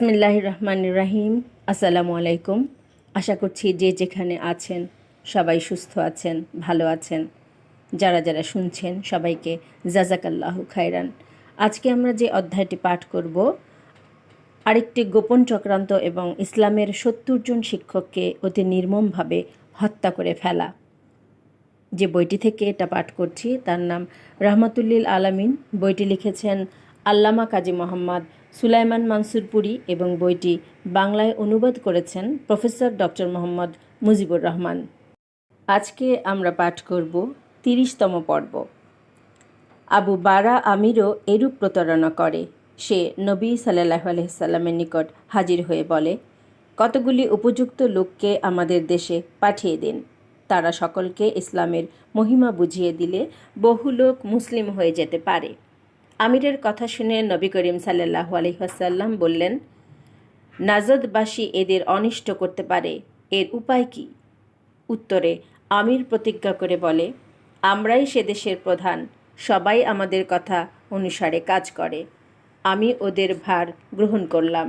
বিসমিল্লাহ রহমান রাহিম। আসসালামু আলাইকুম। আশা করছি যে যেখানে আছেন সবাই সুস্থ আছেন, ভালো আছেন। যারা যারা শুনছেন সবাইকে জাজাকাল্লাহ খায়রান। আজকে আমরা যে অধ্যায়টি পাঠ করব, আরেকটি গোপন চক্রান্ত এবং ইসলামের সত্তর জন শিক্ষককে অতি নির্মমভাবে হত্যা করে ফেলা। যে বইটি থেকে এটা পাঠ করছি, তার নাম রহমতুল্লিল আলামিন। বইটি লিখেছেন আল্লামা কাজী মোহাম্মদ সুলাইমান মানসুরপুরি এবং বইটি বাংলায় অনুবাদ করেছেন প্রফেসর ডক্টর মোহাম্মদ মুজিবুর রহমান। আজকে আমরা পাঠ করব তিরিশতম পর্ব। আবু বারা আমিরও এরূপ প্রতারণা করে। সে নবী সাল্লাহ আলহিসাল্লামের নিকট হাজির হয়ে বলে, কতগুলি উপযুক্ত লোককে আমাদের দেশে পাঠিয়ে দিন। তারা সকলকে ইসলামের মহিমা বুঝিয়ে দিলে বহু লোক মুসলিম হয়ে যেতে পারে। আমিরের কথা শুনে নবী করিম সাল্লাহ আলহিহাসাল্লাম বললেন নাজদবাসী এদের অনিষ্ট করতে পারে, এর উপায় কি? উত্তরে, আমির প্রতিজ্ঞা করে বলে, আমরাই সে দেশের প্রধান, সবাই আমাদের কথা অনুসারে কাজ করে, আমি ওদের ভার গ্রহণ করলাম।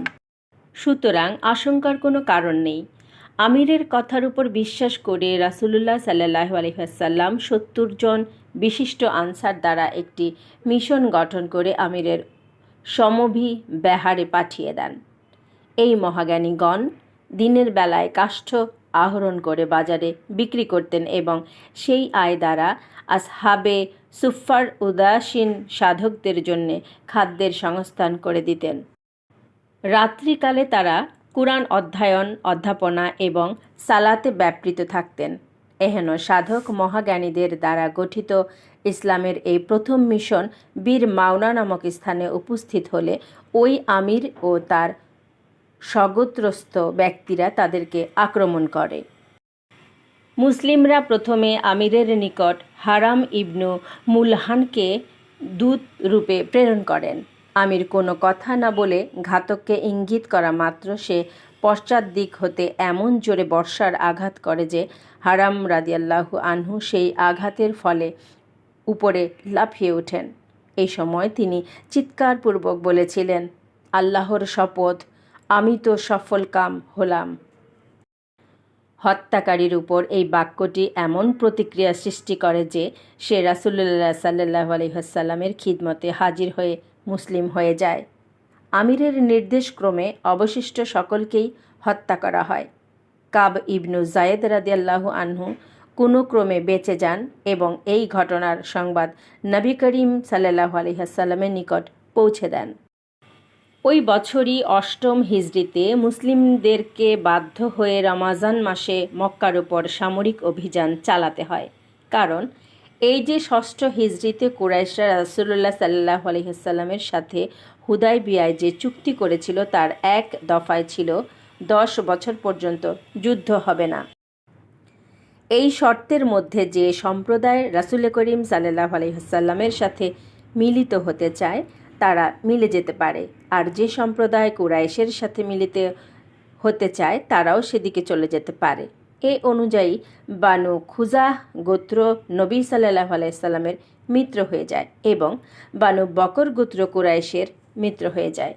সুতরাং আশঙ্কার কোনো কারণ নেই আমিরের কথার উপর বিশ্বাস করে রাসুলুল্লাহ সাল্লাহ আলহিহাসাল্লাম সত্তর জন বিশিষ্ট আনসার দ্বারা একটি মিশন গঠন করে আমিরের সমভি বেহারে পাঠিয়ে দেন। এই মহাজ্ঞানীগণ দিনের বেলায় কাষ্ঠ আহরণ করে বাজারে বিক্রি করতেন এবং সেই আয় দ্বারা আসহাবে সুফার উদাসীন সাধকদের জন্য খাদ্যের সংস্থান করে দিতেন। রাত্রিকালে তারা কুরআন অধ্যয়ন, অধ্যাপনা এবং সালাতে ব্যাপৃত থাকতেন। এহেন সাধক মহাজ্ঞানীদের দ্বারা গঠিত ইসলামের এই প্রথম মিশন বীর মাওনা নামক স্থানে উপস্থিত হলে ওই আমির ও তার স্বগোত্রস্থ ব্যক্তিরা তাদেরকে আক্রমণ করে। মুসলিমরা প্রথমে আমিরের নিকট হারাম ইবনু মুলহানকে দূত রূপে প্রেরণ করেন। আমির কোনো কথা না বলে ঘাতককে ইঙ্গিত করা মাত্র সে পশ্চাৎ দিক হতে এমন জোরে বর্ষার আঘাত করে যে হারাম রাদিয়াল্লাহু আনহু সেই আঘাতের ফলে উপরে লাফিয়ে ওঠেন। এই সময় তিনি চিৎকারপূর্বক বলেছিলেন, আল্লাহর শপথ, আমি তো সফল কাম হলাম। হত্যাকারীর উপর এই বাক্যটি এমন প্রতিক্রিয়া সৃষ্টি করে যে সে রাসুল্লাহ সাল্লাহ আলহিহাসাল্লামের খিদমতে হাজির হয়ে মুসলিম হয়ে যায়। আমিরের নির্দেশক্রমে অবশিষ্ট সকলকেই হত্যা করা হয়। কাব ইবনু জায়েদ রাদিয়াল্লাহু আনহু কোনো ক্রমে বেঁচে যান এবং এই ঘটনার সংবাদ নবী করিম সাল্লাহ আলহিহাসাল্লামের নিকট পৌঁছে দেন। ওই বছরই অষ্টম হিজড়িতে মুসলিমদেরকে বাধ্য হয়ে রমাজান মাসে মক্কার উপর সামরিক অভিযান চালাতে হয়। কারণ এই যে ষষ্ঠ হিজড়িতে কুরাইশরা রাসুল্লাহ সাল্লাহ আলহিহাল্লামের সাথে হুদাই বিয়ায় যে চুক্তি করেছিল, তার এক দফায় ছিল, দশ বছর পর্যন্ত যুদ্ধ হবে না। এই শর্তের মধ্যে যে সম্প্রদায় রাসুল করিম সাল্লাহ আলহিহাল্লামের সাথে মিলিত হতে চায়, তারা মিলে যেতে পারে। আর যে সম্প্রদায় কুরাইশের সাথে মিলিত হতে চায়, তারাও সেদিকে চলে যেতে পারে। এ অনুযায়ী বানু খুজাহ গোত্র নবী সাল্লাহ আলাইসাল্লামের মিত্র হয়ে যায় এবং বানু বকর গোত্র কুরাইশের মিত্র হয়ে যায়।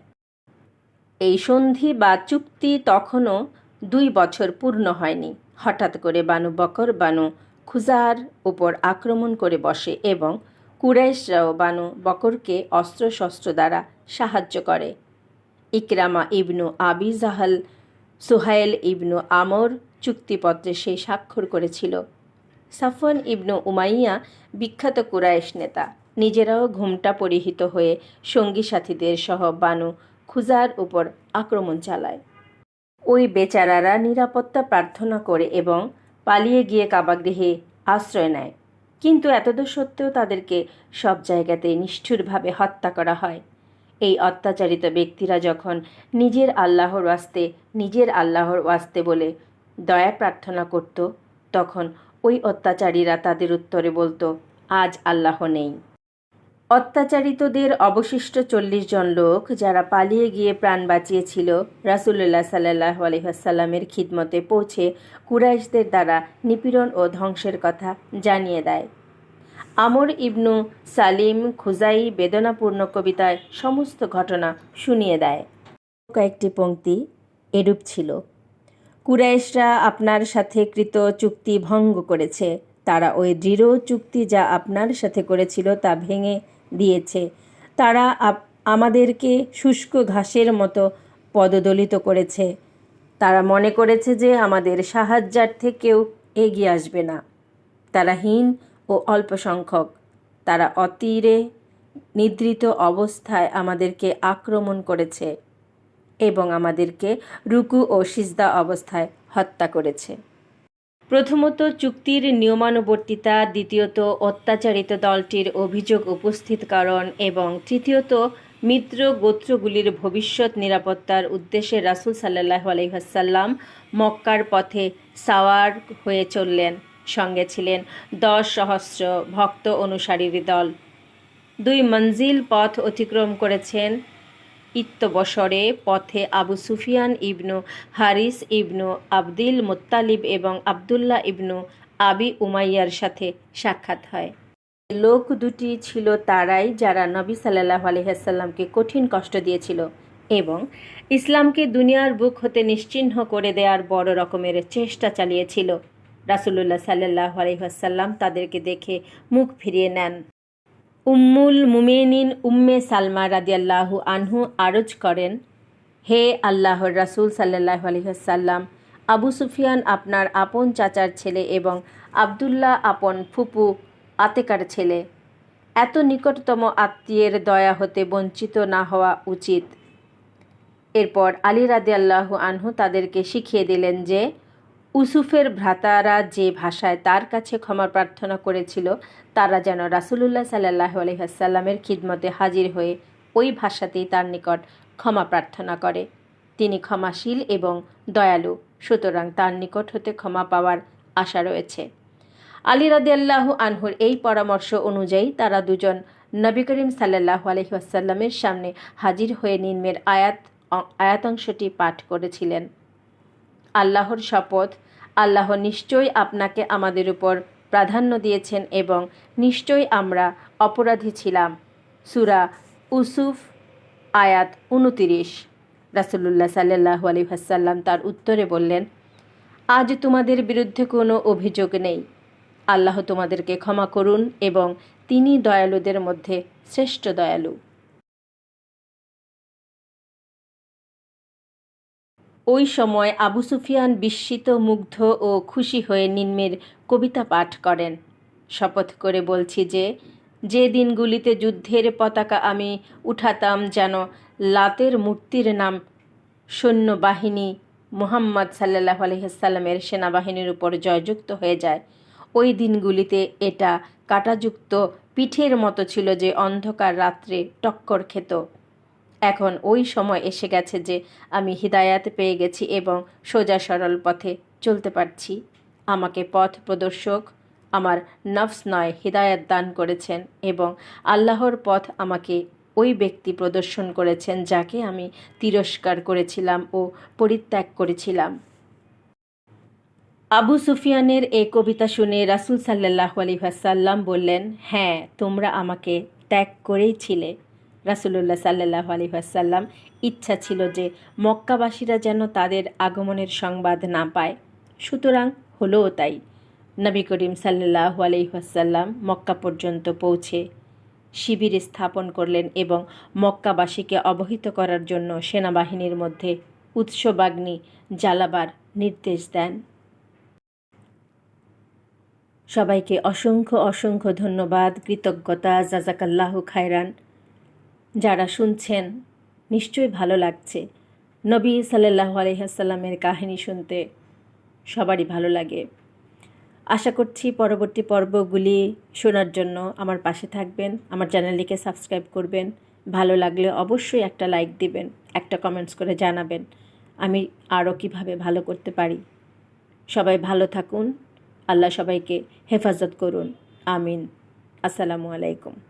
এই সন্ধি বা চুক্তি তখনও দুই বছর পূর্ণ হয়নি। হঠাৎ করে বানু বকর বানু খুজার উপর আক্রমণ করে বসে এবং কুরাইশরাও বানু বকরকে অস্ত্রশস্ত্র দ্বারা সাহায্য করে। ইকরামা ইবনু আবি জাহাল, সুহাইল ইবনু আমর চুক্তিপত্রে সেই স্বাক্ষর করেছিল। সাফওয়ান ইবনু উমাইয়া বিখ্যাত কুরায়েশ নেতা। নিজেরাও ঘুমটা পরিহিত হয়ে সঙ্গী সাথীদের সহ বানু খুজার উপর আক্রমণ চালায়। ওই বেচারারা নিরাপত্তা প্রার্থনা করে এবং পালিয়ে গিয়ে কাবাগৃহে আশ্রয় নেয়। কিন্তু এতদূর সত্ত্বেও তাদেরকে সব জায়গাতেই নিষ্ঠুরভাবে হত্যা করা হয়। এই অত্যাচারিত ব্যক্তিরা যখন নিজের আল্লাহর ওয়াস্তে, নিজের আল্লাহর ওয়াস্তে বলে দয়া প্রার্থনা করত, তখন ওই অত্যাচারীরা তাদের উত্তরে বলতো, আজ আল্লাহ নেই। অত্যাচারিতদের অবশিষ্ট চল্লিশ জন লোক যারা পালিয়ে গিয়ে প্রাণ বাঁচিয়েছিল রাসুল্লাহ সাল্লাহ আলহাসাল্লামের খিদমতে পৌঁছে কুরাইশদের দ্বারা নিপীড়ন ও ধ্বংসের কথা জানিয়ে দেয়। আমর ইবনু সালিম খুজাই বেদনাপূর্ণ কবিতায় সমস্ত ঘটনা শুনিয়ে দেয়। কয়েকটি পংক্তি এরূপ ছিল। কুরাইশরা আপনার সাথে কৃত চুক্তি ভঙ্গ করেছে। তারা ওই দৃঢ় চুক্তি যা আপনার সাথে করেছিল তা ভেঙে দিয়েছে। তারা আমাদেরকে শুষ্ক ঘাসের মতো পদদলিত করেছে। তারা মনে করেছে যে আমাদের সাহায্যার্থে কেউ এগিয়ে আসবে না। তারা হীন ও অল্প সংখ্যক তারা অতীরে নিদ্রিত অবস্থায় আমাদেরকে আক্রমণ করেছে। এবং আমাদেরকে রুকু ও সিজদা অবস্থায় হত্যা করেছে। প্রথমত চুক্তির নিয়মানুবর্তিতা, দ্বিতীয়ত অত্যাচারিত দলটির অভিযোগ উপস্থিত কারণ, এবং তৃতীয়ত মিত্র গোত্রগুলির ভবিষ্যৎ নিরাপত্তার উদ্দেশ্যে রাসূল সাল্লাহ আলহাসাল্লাম মক্কার পথে সাওয়ার হয়ে চললেন, সঙ্গে ছিলেন দশ সহস্র ভক্ত অনুসারীর দল। দুই মঞ্জিল পথ অতিক্রম করেছেন। ইত্যবসরে পথে আবু সুফিয়ান ইবনু হারিস ইবনু আবদিল মোত্তালিব এবং আবদুল্লাহ ইবনু আবি উমাইয়ার সাথে সাক্ষাৎ হয়। লোক দুটি ছিল তারাই যারা নবী সাল্লাহ আলহাসাল্লামকে কঠিন কষ্ট দিয়েছিল এবং ইসলামকে দুনিয়ার বুক হতে নিশ্চিহ্ন করে দেওয়ার বড় রকমের চেষ্টা চালিয়েছিল। রাসুলুল্লাহ সাল্লাহ আলহাসাল্লাম তাদেরকে দেখে মুখ ফিরিয়ে নেন। উম্মুল মুমেনিন উম্মে সালমা রাদিয়াল্লাহু আনহু আরজ করেন, হে আল্লাহর রাসূল সাল্লাল্লাহু আলাইহি সাল্লাম আবু সুফিয়ান আপনার আপন চাচার ছেলে এবং আব্দুল্লাহ আপন ফুপু আতেকার ছেলে। এত নিকটতম আত্মীয়ের দয়া হতে বঞ্চিত না হওয়া উচিত। এরপর আলী রাদিয়াল্লাহু আনহু তাদেরকে শিখিয়ে দিলেন যে উসুফের ভ্রাতারা যে ভাষায় তার কাছে ক্ষমা প্রার্থনা করেছিল, তারা যেন রাসুলুল্লাহ সাল্লাহ আলহিহাসাল্লামের খিদমতে হাজির হয়ে ওই ভাষাতেই তার নিকট ক্ষমা প্রার্থনা করে। তিনি ক্ষমাশীল এবং দয়ালু, সুতরাং তার নিকট হতে ক্ষমা পাওয়ার আশা রয়েছে। আলী রাদিয়াল্লাহ আনহুর এই পরামর্শ অনুযায়ী তারা দুজন নবী করিম সাল্লাহ আলহিহাসাল্লামের সামনে হাজির হয়ে নিম্নের আয়াত, আয়াতাংশটি পাঠ করেছিলেন। আল্লাহর শপথ। আল্লাহ নিশ্চয়ই আপনাকে আমাদের উপর প্রাধান্য দিয়েছেন এবং নিশ্চয়ই আমরা অপরাধী ছিলাম। সুরা উসুফ, আয়াত উনতিরিশ। রাসুলুল্লাহ সাল্লাহ আলী হাসাল্লাম তার উত্তরে বললেন, আজ তোমাদের বিরুদ্ধে কোনো অভিযোগ নেই। আল্লাহ তোমাদেরকে ক্ষমা করুন এবং তিনি দয়ালুদের মধ্যে শ্রেষ্ঠ দয়ালু। ওই সময় আবু সুফিয়ান বিস্মিত, মুগ্ধ ও খুশি হয়ে নিম্নের কবিতা পাঠ করেন। শপথ করে বলছি যে যে দিনগুলিতে যুদ্ধের পতাকা আমি উঠাতাম যেন লাতের মূর্তির নাম সৈন্যবাহিনী মুহাম্মদ সাল্লাহ আলহিসাল্লামের সেনাবাহিনীর উপর জয়যুক্ত হয়ে যায়। ওই দিনগুলিতে এটা কাটাযুক্ত পিঠের মতো ছিল যে অন্ধকার রাত্রে টক্কর খেত। এখন ওই সময় এসে গেছে যে আমি হিদায়াত পেয়ে গেছি এবং সোজা সরল পথে চলতে পারছি। আমাকে পথ প্রদর্শক, আমার নফস নয়, হিদায়াত দান করেছেন এবং আল্লাহর পথ আমাকে ওই ব্যক্তি প্রদর্শন করেছেন যাকে আমি তিরস্কার করেছিলাম ও পরিত্যাগ করেছিলাম। আবু সুফিয়ানের এই কবিতা শুনে রাসুল সাল্লাহ আলহাসাল্লাম বললেন হ্যাঁ তোমরা আমাকে ত্যাগ করেই ছিলে। রাসুলুল্লাহ সাল্লাহ আলহাসাল্লাম ইচ্ছা ছিল যে মক্কাবাসীরা যেন তাদের আগমনের সংবাদ না পায়। সুতরাং হলোও তাই। নবী করিম সাল্লাহ আলহাসাল্লাম মক্কা পর্যন্ত পৌঁছে শিবির স্থাপন করলেন এবং মক্কাবাসীকে অবহিত করার জন্য সেনাবাহিনীর মধ্যে উৎসবাগ্নি জ্বালাবার নির্দেশ দেন। সবাইকে অসংখ্য অসংখ্য ধন্যবাদ, কৃতজ্ঞতা জাজাকাল্লাহ খায়রান। যারা শুনছেন, নিশ্চয়ই ভালো লাগছে। নবী সাল্লাহ আলহাসাল্লামের কাহিনী শুনতে সবারই ভালো লাগে। আশা করছি পরবর্তী পর্বগুলি শোনার জন্য আমার পাশে থাকবেন, আমার চ্যানেলটিকে সাবস্ক্রাইব করবেন। ভালো লাগলে অবশ্যই একটা লাইক দিবেন, একটা কমেন্টস করে জানাবেন, আমি আরও কীভাবে ভালো করতে পারি। সবাই ভালো থাকুন, আল্লাহ সবাইকে হেফাজত করুন। আমিন। আসসালামু আলাইকুম।